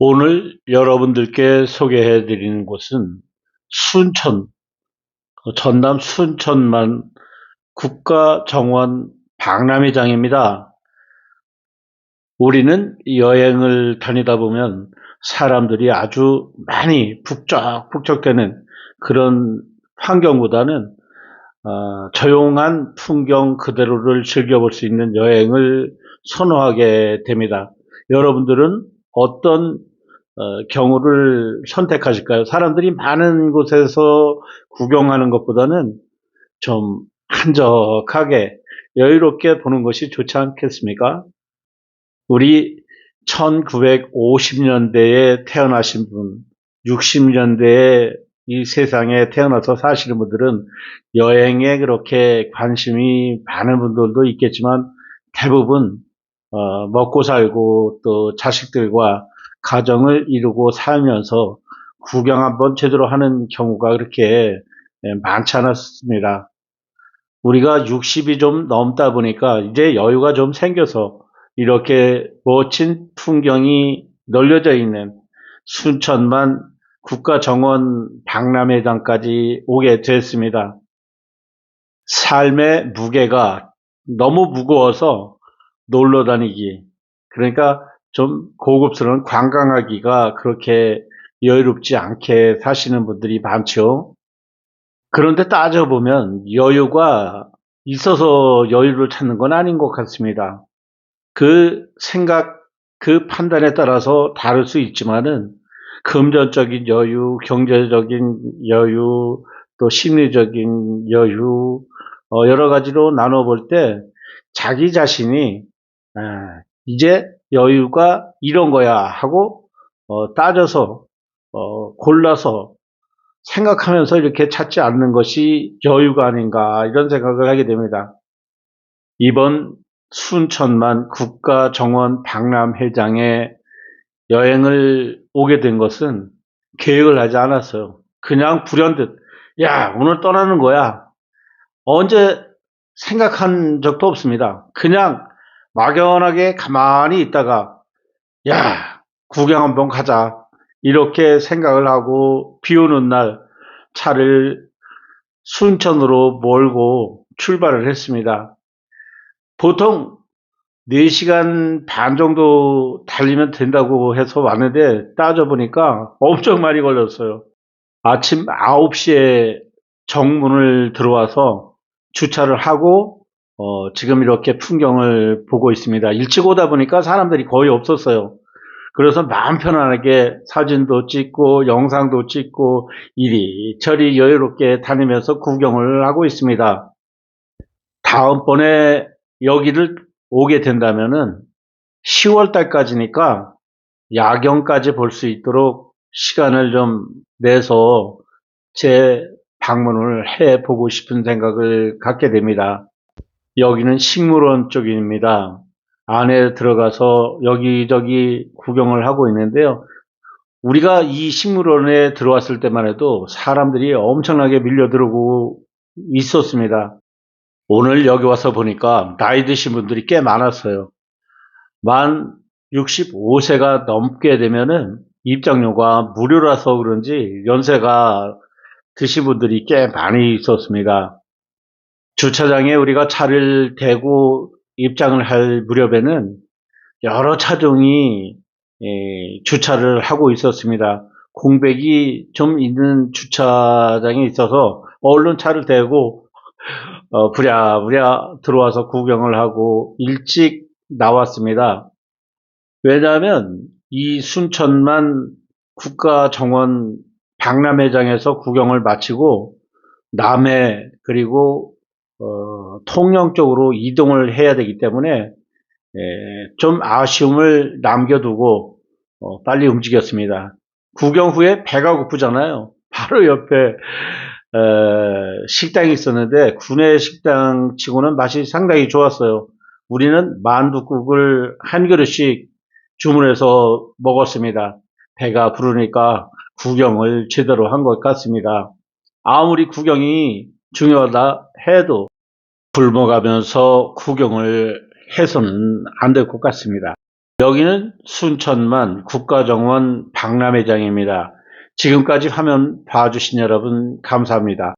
오늘 여러분들께 소개해 드리는 곳은 순천, 어, 전남 순천만 국가정원 박람회장입니다. 우리는 여행을 다니다 보면 사람들이 아주 많이 북적북적되는 그런 환경보다는 어, 조용한 풍경 그대로를 즐겨볼 수 있는 여행을 선호하게 됩니다. 여러분들은 어떤 어, 경우를 선택하실까요? 사람들이 많은 곳에서 구경하는 것보다는 좀 한적하게 여유롭게 보는 것이 좋지 않겠습니까? 우리 1950년대에 태어나신 분, 60년대에 이 세상에 태어나서 사시는 분들은 여행에 그렇게 관심이 많은 분들도 있겠지만 대부분 어, 먹고 살고 또 자식들과 가정을 이루고 살면서 구경 한번 제대로 하는 경우가 그렇게 예, 많지 않았습니다. 우리가 60이 좀 넘다 보니까 이제 여유가 좀 생겨서 이렇게 멋진 풍경이 널려져 있는 순천만 국가정원 박람회장까지 오게 됐습니다. 삶의 무게가 너무 무거워서 놀러 다니기, 그러니까 좀 고급스러운 관광하기가 그렇게 여유롭지 않게 사시는 분들이 많죠. 그런데 따져보면 여유가 있어서 여유를 찾는 건 아닌 것 같습니다. 그 생각, 그 판단에 따라서 다를 수 있지만은 금전적인 여유, 경제적인 여유, 또 심리적인 여유, 어, 여러 가지로 나눠볼 때 자기 자신이 아, 이제 여유가 이런 거야 하고 어, 따져서 어, 골라서 생각하면서 이렇게 찾지 않는 것이 여유가 아닌가 이런 생각을 하게 됩니다. 이번 순천만 국가정원 박람회장에 여행을 오게 된 것은 계획을 하지 않았어요. 그냥 불현듯 야 오늘 떠나는 거야. 언제 생각한 적도 없습니다. 그냥 막연하게 가만히 있다가 야 구경 한번 가자 이렇게 생각을 하고 비 오는 날 차를 순천으로 몰고 출발을 했습니다. 보통 4시간 반 정도 달리면 된다고 해서 왔는데 따져보니까 엄청 많이 걸렸어요. 아침 9시에 정문을 들어와서 주차를 하고 어, 지금 이렇게 풍경을 보고 있습니다. 일찍 오다 보니까 사람들이 거의 없었어요. 그래서 마음 편안하게 사진도 찍고 영상도 찍고 이리저리 여유롭게 다니면서 구경을 하고 있습니다. 다음번에 여기를 오게 된다면은 10월 달까지니까 야경까지 볼 수 있도록 시간을 좀 내서 제 방문을 해 보고 싶은 생각을 갖게 됩니다. 여기는 식물원 쪽입니다. 안에 들어가서 여기저기 구경을 하고 있는데요. 우리가 이 식물원에 들어왔을 때만 해도 사람들이 엄청나게 밀려들어오고 있었습니다. 오늘 여기 와서 보니까 나이 드신 분들이 꽤 많았어요. 만 65세가 넘게 되면은 입장료가 무료라서 그런지 연세가 드신 분들이 꽤 많이 있었습니다. 주차장에 우리가 차를 대고 입장을 할 무렵에는 여러 차종이 예, 주차를 하고 있었습니다. 공백이 좀 있는 주차장에 있어서 얼른 차를 대고 어, 부랴부랴 들어와서 구경을 하고 일찍 나왔습니다. 왜냐하면 이 순천만 국가정원 박람회장에서 구경을 마치고 남해 그리고 어, 통영 쪽으로 이동을 해야 되기 때문에 에, 좀 아쉬움을 남겨두고 어, 빨리 움직였습니다. 구경 후에 배가 고프잖아요. 바로 옆에 에, 식당이 있었는데 구내 식당 치고는 맛이 상당히 좋았어요. 우리는 만두국을 한 그릇씩 주문해서 먹었습니다. 배가 부르니까 구경을 제대로 한 것 같습니다. 아무리 구경이 중요하다 해도 굶어가면서 구경을 해서는 안 될 것 같습니다. 여기는 순천만 국가정원 박람회장입니다. 지금까지 화면 봐주신 여러분 감사합니다.